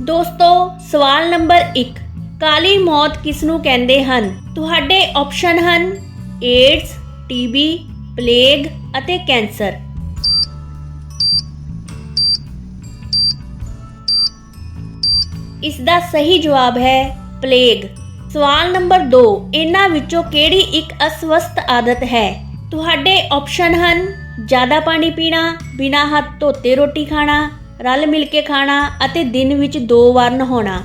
ਦੋਸਤੋ, ਸਵਾਲ ਨੰਬਰ 1 ਕਾਲੀ ਮੌਤ ਕਿਸ ਨੂੰ ਕਹਿੰਦੇ ਹਨ? ਤੁਹਾਡੇ ਆਪਸ਼ਨ ਹਨ ਏਡਸ ਟੀਬੀ, ਪਲੇਗ ਅਤੇ ਕੈਂਸਰ। ਇਸ ਦਾ ਸਹੀ ਜਵਾਬ ਹੈ ਪਲੇਗ। ਸਵਾਲ ਨੰਬਰ 2 ਇਹਨਾਂ ਵਿੱਚੋਂ ਕਿਹੜੀ ਇੱਕ ਅਸਵਸਥ ਆਦਤ ਹੈ? ਤੁਹਾਡੇ ਆਪਸ਼ਨ ਹਨ ਜ਼ਿਆਦਾ ਪਾਣੀ ਪੀਣਾ, ਬਿਨਾਂ ਹੱਥ ਧੋਤੇ ਰੋਟੀ ਖਾਣਾ ਰਲ ਮਿਲ ਕੇ ਖਾਣਾ ਅਤੇ ਦਿਨ ਵਿੱਚ ਦੋ ਵਾਰ ਨਹਾਉਣਾ।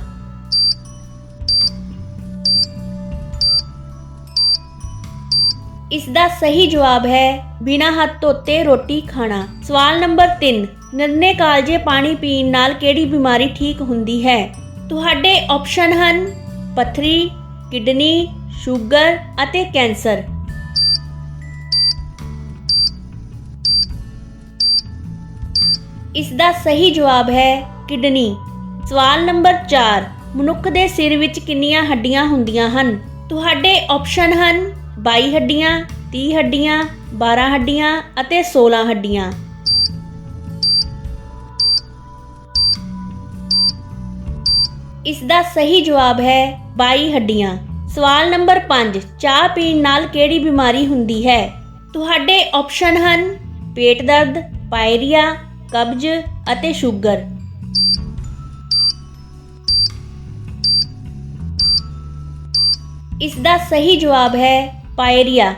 ਇਸ ਦਾ ਸਹੀ ਜਵਾਬ ਹੈ ਬਿਨਾ ਹੱਥ ਧੋਤੇ ਰੋਟੀ ਖਾਣਾ। ਸਵਾਲ ਨੰਬਰ 3 ਨੰਨੇ ਕਾਲਜੇ ਪਾਣੀ ਪੀਣ ਨਾਲ ਕਿਹੜੀ ਬਿਮਾਰੀ ਠੀਕ ਹੁੰਦੀ ਹੈ? ਤੁਹਾਡੇ ਆਪਸ਼ਨ ਹਨ, ਪਥਰੀ, ਕਿਡਨੀ, ਸ਼ੂਗਰ ਅਤੇ ਕੈਂਸਰ। ਇਸ ਦਾ ਸਹੀ ਜਵਾਬ ਹੈ ਕਿਡਨੀ। ਸਵਾਲ ਨੰਬਰ 4 ਮਨੁੱਖ ਦੇ ਸਿਰ ਵਿੱਚ ਕਿੰਨੀਆਂ ਹੱਡੀਆਂ ਹੁੰਦੀਆਂ ਹਨ? ਤੁਹਾਡੇ ਆਪਸ਼ਨ ਹਨ 22 ਹੱਡੀਆਂ 30 ਹੱਡੀਆਂ 12 ਹੱਡੀਆਂ ਅਤੇ 16 ਹੱਡੀਆਂ। ਇਸ ਦਾ ਸਹੀ ਜਵਾਬ ਹੈ 22 ਹੱਡੀਆਂ। ਸਵਾਲ ਨੰਬਰ 5 ਚਾਹ ਪੀਣ ਨਾਲ ਕਿਹੜੀ ਬਿਮਾਰੀ ਹੁੰਦੀ ਹੈ? ਤੁਹਾਡੇ ਆਪਸ਼ਨ ਹਨ ਪੇਟ ਦਰਦ, ਪਾਇਰੀਆ ਕਬਜ਼ ਅਤੇ ਸ਼ੂਗਰ। ਇਸ ਦਾ ਸਹੀ ਜਵਾਬ ਹੈ ਪਾਇਰੀਆ।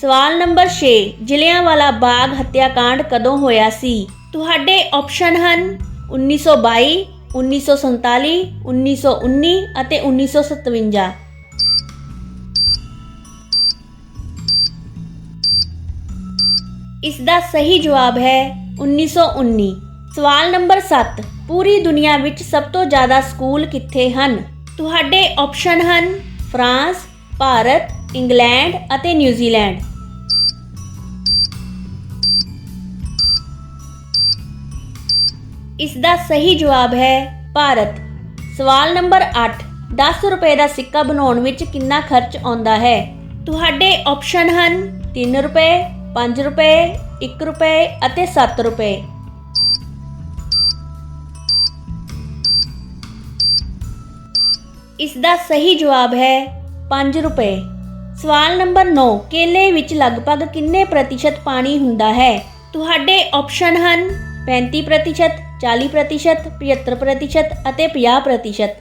ਸਵਾਲ ਨੰਬਰ 6 ਜ਼ਿਲ੍ਹਿਆਂਵਾਲਾ ਬਾਗ ਹੱਤਿਆਕਾਂਡ ਕਦੋਂ ਹੋਇਆ ਸੀ? ਤੁਹਾਡੇ ਆਪਸ਼ਨ ਹਨ 1922 1947 1919 ਅਤੇ 1957 ਇਸ ਦਾ ਸਹੀ ਜਵਾਬ ਹੈ 1919 ਸਵਾਲ ਨੰਬਰ 7 ਪੂਰੀ ਦੁਨੀਆ ਵਿੱਚ ਸਭ ਤੋਂ ਜ਼ਿਆਦਾ ਸਕੂਲ ਕਿੱਥੇ ਹਨ? ਤੁਹਾਡੇ ਆਪਸ਼ਨ ਹਨ ਫਰਾਂਸ, ਭਾਰਤ, ਇੰਗਲੈਂਡ ਅਤੇ ਨਿਊਜ਼ੀਲੈਂਡ। ਇਸ ਦਾ ਸਹੀ ਜਵਾਬ ਹੈ ਭਾਰਤ। ਸਵਾਲ ਨੰਬਰ 8 10 ਰੁਪਏ ਦਾ ਸਿੱਕਾ ਬਣਾਉਣ ਵਿੱਚ ਕਿੰਨਾ ਖਰਚ ਆਉਂਦਾ ਹੈ? ਤੁਹਾਡੇ ਆਪਸ਼ਨ ਹਨ 3 ਰੁਪਏ 5 ਰੁਪਏ 1 ਰੁਪਏ ਅਤੇ 7 ਰੁਪਏ। ਇਸ ਦਾ ਸਹੀ ਜਵਾਬ ਹੈ 5 ਰੁਪਏ। ਸਵਾਲ ਨੰਬਰ 9 ਕੇਲੇ ਵਿੱਚ ਲਗਭਗ ਕਿੰਨੇ ਪ੍ਰਤੀਸ਼ਤ ਪਾਣੀ ਹੁੰਦਾ ਹੈ? ਤੁਹਾਡੇ ਆਪਸ਼ਨ ਹਨ 35% ਪ੍ਰਤੀਸ਼ਤ 40% ਪ੍ਰਤੀਸ਼ਤ 75% ਪ੍ਰਤੀਸ਼ਤ ਅਤੇ 50% ਪ੍ਰਤੀਸ਼ਤ।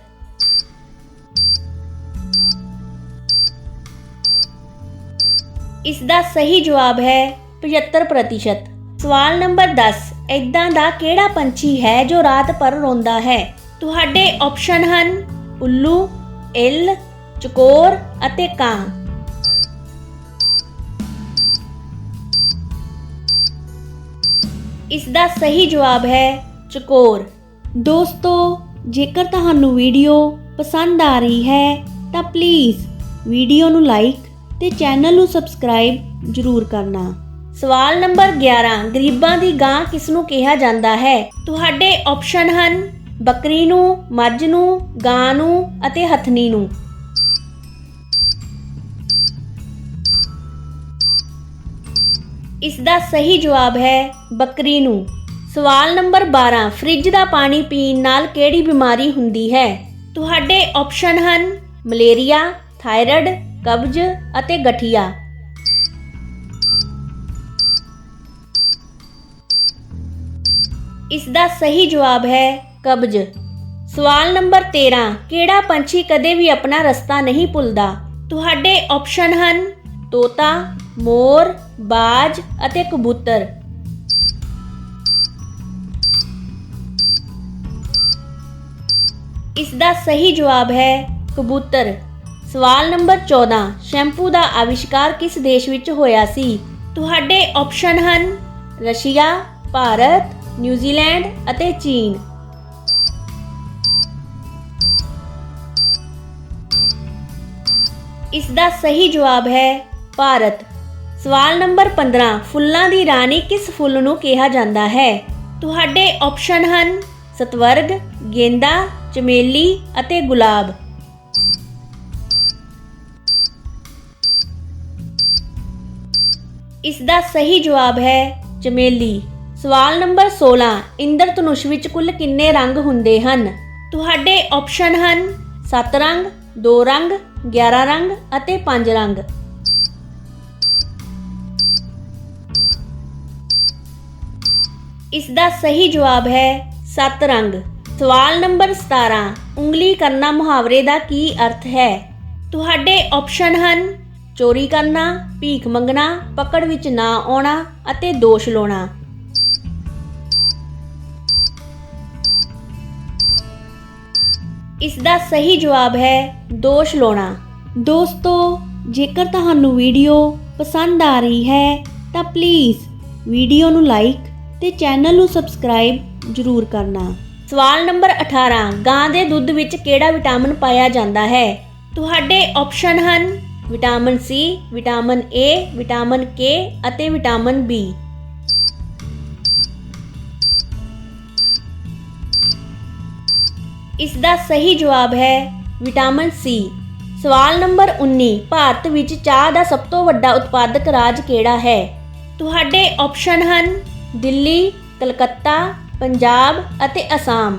ਇਸ ਦਾ ਸਹੀ ਜਵਾਬ ਹੈ 75% ਪ੍ਰਤੀਸ਼ਤ। ਸਵਾਲ ਨੰਬਰ 10 ਇਦਾਂ ਦਾ ਕਿਹੜਾ ਪੰਛੀ ਹੈ ਜੋ ਰਾਤ ਭਰ ਰੋਂਦਾ ਹੈ? ਤੁਹਾਡੇ ਆਪਸ਼ਨ ਹਨ ਉੱਲੂ, ਇੱਲ, ਚਕੋਰ ਅਤੇ ਕਾਂ। ਇਸ ਦਾ ਸਹੀ ਜਵਾਬ ਹੈ ਚਕੋਰ। ਦੋਸਤੋ, ਜੇਕਰ ਤੁਹਾਨੂੰ ਵੀਡੀਓ ਪਸੰਦ ਆ ਰਹੀ ਹੈ, ਤਾਂ ਪਲੀਜ਼ ਵੀਡੀਓ ਨੂੰ ਲਾਈਕ ਤੇ ਚੈਨਲ ਨੂੰ ਸਬਸਕ੍ਰਾਈਬ ਜ਼ਰੂਰ ਕਰਨਾ। ਸਵਾਲ ਨੰਬਰ 11 ਗਰੀਬਾਂ ਦੀ ਗਾਂ ਕਿਸ ਨੂੰ ਕਿਹਾ ਜਾਂਦਾ ਹੈ? ਤੁਹਾਡੇ ਆਪਸ਼ਨ ਹਨ, ਬੱਕਰੀ ਨੂੰ, ਮੱਝ ਨੂੰ, ਗਾਂ ਨੂੰ ਅਤੇ ਹਥਨੀ ਨੂੰ। ਇਸ ਦਾ ਸਹੀ ਜਵਾਬ ਹੈ ਬੱਕਰੀ ਨੂੰ। ਸਵਾਲ ਨੰਬਰ 12 ਫ੍ਰਿਜ ਦਾ ਪਾਣੀ ਪੀਣ ਨਾਲ ਕਿਹੜੀ ਬਿਮਾਰੀ ਹੁੰਦੀ ਹੈ? ਤੁਹਾਡੇ ਆਪਸ਼ਨ ਹਨ, ਮਲੇਰੀਆ, ਥਾਇਰਾਇਡ, ਕਬਜ਼ ਅਤੇ ਗਠੀਆ। ਇਸ ਦਾ ਸਹੀ ਜਵਾਬ ਹੈ ਕਬਜ਼। ਸਵਾਲ ਨੰਬਰ 13 ਕਿਹੜਾ ਪੰਛੀ ਕਦੇ ਵੀ ਆਪਣਾ ਰਸਤਾ ਨਹੀਂ ਭੁੱਲਦਾ? ਤੁਹਾਡੇ ਆਪਸ਼ਨ ਹਨ ਤੋਤਾ, ਮੋਰ, ਬਾਜ ਅਤੇ ਕਬੂਤਰ। ਇਸ ਦਾ ਸਹੀ ਜਵਾਬ ਹੈ ਕਬੂਤਰ। ਸਵਾਲ ਨੰਬਰ 14 ਸ਼ੈਂਪੂ ਦਾ ਆਵਿਸ਼ਕਾਰ ਕਿਸ ਦੇਸ਼ ਵਿੱਚ ਹੋਇਆ ਸੀ? ਤੁਹਾਡੇ ਆਪਸ਼ਨ ਹਨ ਰਸ਼ੀਆ, ਭਾਰਤ ਨਿਊਜ਼ੀਲੈਂਡ ਅਤੇ ਚੀਨ। ਇਸ ਦਾ ਸਹੀ ਜਵਾਬ ਹੈ ਭਾਰਤ। ਸਵਾਲ ਨੰਬਰ 15 ਫੁੱਲਾਂ ਦੀ ਰਾਣੀ ਕਿਸ ਫੁੱਲ ਨੂੰ ਕਿਹਾ ਜਾਂਦਾ ਹੈ? ਤੁਹਾਡੇ ਆਪਸ਼ਨ ਹਨ ਸਤਵਰਗ, ਗੇਂਦਾ, ਚਮੇਲੀ ਅਤੇ ਗੁਲਾਬ। ਇਸ ਦਾ ਸਹੀ ਜਵਾਬ ਹੈ ਚਮੇਲੀ। ਸਵਾਲ ਨੰਬਰ 16 ਇੰਦਰ ਧਨੁਸ਼ ਵਿੱਚ ਕੁੱਲ ਕਿੰਨੇ ਰੰਗ ਹੁੰਦੇ ਹਨ? ਤੁਹਾਡੇ ਆਪਸ਼ਨ ਹਨ 7 ਰੰਗ 2 ਰੰਗ 11 ਰੰਗ ਅਤੇ 5 ਰੰਗ। ਇਸ ਦਾ ਸਹੀ ਜਵਾਬ ਹੈ 7 ਰੰਗ। ਸਵਾਲ ਨੰਬਰ 17 ਉਂਗਲੀ ਕਰਨਾ ਮੁਹਾਵਰੇ ਦਾ ਕੀ ਅਰਥ ਹੈ? ਤੁਹਾਡੇ ਆਪਸ਼ਨ ਹਨ ਚੋਰੀ ਕਰਨਾ, ਭੀਖ ਮੰਗਣਾ, ਪਕੜ ਵਿੱਚ ਨਾ ਆਉਣਾ ਅਤੇ ਦੋਸ਼ ਲਾਉਣਾ। ਇਸ ਦਾ ਸਹੀ ਜਵਾਬ ਹੈ ਦੋਸ਼ ਲਾਉਣਾ। ਦੋਸਤੋ, ਜੇਕਰ ਤੁਹਾਨੂੰ ਵੀਡੀਓ ਪਸੰਦ ਆ ਰਹੀ ਹੈ, ਤਾਂ ਪਲੀਜ਼ ਵੀਡੀਓ ਨੂੰ ਲਾਈਕ ਤੇ ਚੈਨਲ ਨੂੰ ਸਬਸਕ੍ਰਾਈਬ ਜ਼ਰੂਰ ਕਰਨਾ। ਸਵਾਲ ਨੰਬਰ 18 ਗਾਂ ਦੇ ਦੁੱਧ ਵਿੱਚ ਕਿਹੜਾ ਵਿਟਾਮਿਨ ਪਾਇਆ ਜਾਂਦਾ ਹੈ? ਤੁਹਾਡੇ ਆਪਸ਼ਨ ਹਨ vitamin C vitamin A vitamin K ਅਤੇ ਵਿਟਾਮਿਨ ਬੀ ਇਸ ਦਾ ਸਹੀ ਜਵਾਬ ਹੈ ਵਿਟਾਮਿਨ ਸੀ। ਸਵਾਲ ਨੰਬਰ 19 ਭਾਰਤ ਵਿੱਚ ਚਾਹ ਦਾ ਸਭ ਤੋਂ ਵੱਡਾ ਉਤਪਾਦਕ ਰਾਜ ਕਿਹੜਾ ਹੈ? ਤੁਹਾਡੇ ਆਪਸ਼ਨ ਹਨ ਦਿੱਲੀ, ਕਲਕੱਤਾ, ਪੰਜਾਬ ਅਤੇ ਅਸਾਮ।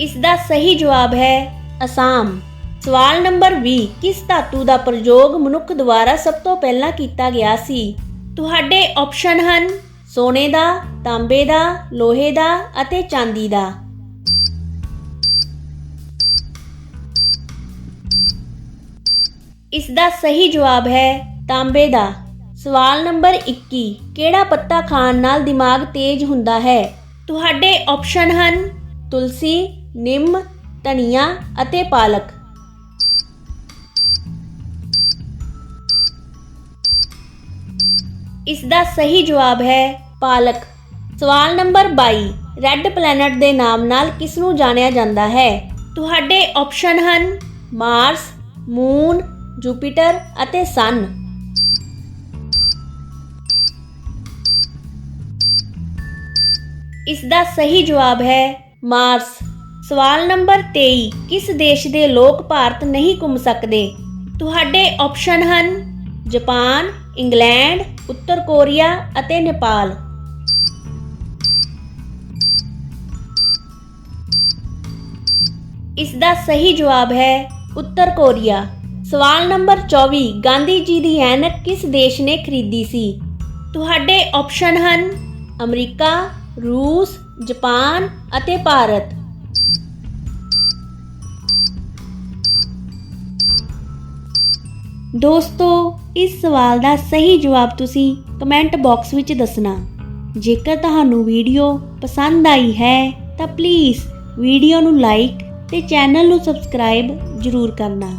ਇਸ ਦਾ ਸਹੀ ਜਵਾਬ ਹੈ ਅਸਾਮ। ਸਵਾਲ ਨੰਬਰ 20 ਕਿਸ ਧਾਤੂ ਦਾ ਪ੍ਰਯੋਗ ਮਨੁੱਖ ਦੁਆਰਾ ਸਭ ਤੋਂ ਪਹਿਲਾਂ ਕੀਤਾ ਗਿਆ ਸੀ? ਤੁਹਾਡੇ ਆਪਸ਼ਨ ਹਨ ਸੋਨੇ ਦਾ, ਤਾਂਬੇ ਦਾ, ਲੋਹੇ ਦਾ ਅਤੇ ਚਾਂਦੀ ਦਾ। ਇਸ ਦਾ ਸਹੀ ਜਵਾਬ ਹੈ ਤਾਂਬੇ ਦਾ। ਸਵਾਲ ਨੰਬਰ 21 ਕਿਹੜਾ ਪੱਤਾ ਖਾਣ ਨਾਲ ਦਿਮਾਗ ਤੇਜ਼ ਹੁੰਦਾ ਹੈ? ਤੁਹਾਡੇ ਆਪਸ਼ਨ ਹਨ ਤੁਲਸੀ, ਨਿੰਮ, ਧਨੀਆ ਅਤੇ ਪਾਲਕ। ਇਸ ਦਾ ਸਹੀ ਜਵਾਬ ਹੈ ਪਾਲਕ। ਸਵਾਲ ਨੰਬਰ 22 ਰੈੱਡ ਪਲੈਨਟ ਦੇ ਨਾਮ ਨਾਲ ਕਿਸ ਨੂੰ ਜਾਣਿਆ ਜਾਂਦਾ ਹੈ? ਤੁਹਾਡੇ ਆਪਸ਼ਨ ਹਨ ਮਾਰਸ, ਮੂਨ, ਜੁਪੀਟਰ ਅਤੇ ਸਨ। ਇਸ ਦਾ ਸਹੀ ਜਵਾਬ ਹੈ ਮਾਰਸ। ਸਵਾਲ ਨੰਬਰ 23 ਕਿਸ ਦੇਸ਼ ਦੇ ਲੋਕ ਭਾਰਤ ਨਹੀਂ ਘੁੰਮ ਸਕਦੇ? ਤੁਹਾਡੇ ਆਪਸ਼ਨ ਹਨ ਜਾਪਾਨ, ਇੰਗਲੈਂਡ, ਉੱਤਰ ਕੋਰੀਆ ਅਤੇ ਨੇਪਾਲ। ਇਸ ਦਾ ਸਹੀ ਜਵਾਬ ਹੈ ਉੱਤਰ ਕੋਰੀਆ। ਸਵਾਲ ਨੰਬਰ 24 ਗਾਂਧੀ ਜੀ ਦੀ ਐਨਕ ਕਿਸ ਦੇਸ਼ ਨੇ ਖਰੀਦੀ ਸੀ? ਤੁਹਾਡੇ ਆਪਸ਼ਨ ਹਨ ਅਮਰੀਕਾ, ਰੂਸ, ਜਾਪਾਨ ਅਤੇ ਭਾਰਤ। ਦੋਸਤੋ, ਇਸ ਸਵਾਲ ਦਾ ਸਹੀ ਜਵਾਬ ਤੁਸੀਂ ਕਮੈਂਟ ਬਾਕਸ ਵਿੱਚ ਦੱਸਣਾ। ਜੇਕਰ ਤੁਹਾਨੂੰ ਵੀਡੀਓ ਪਸੰਦ ਆਈ ਹੈ, ਤਾਂ ਪਲੀਜ਼ ਵੀਡੀਓ ਨੂੰ ਲਾਈਕ ਤੇ ਚੈਨਲ ਨੂੰ ਸਬਸਕ੍ਰਾਈਬ ਜ਼ਰੂਰ ਕਰਨਾ।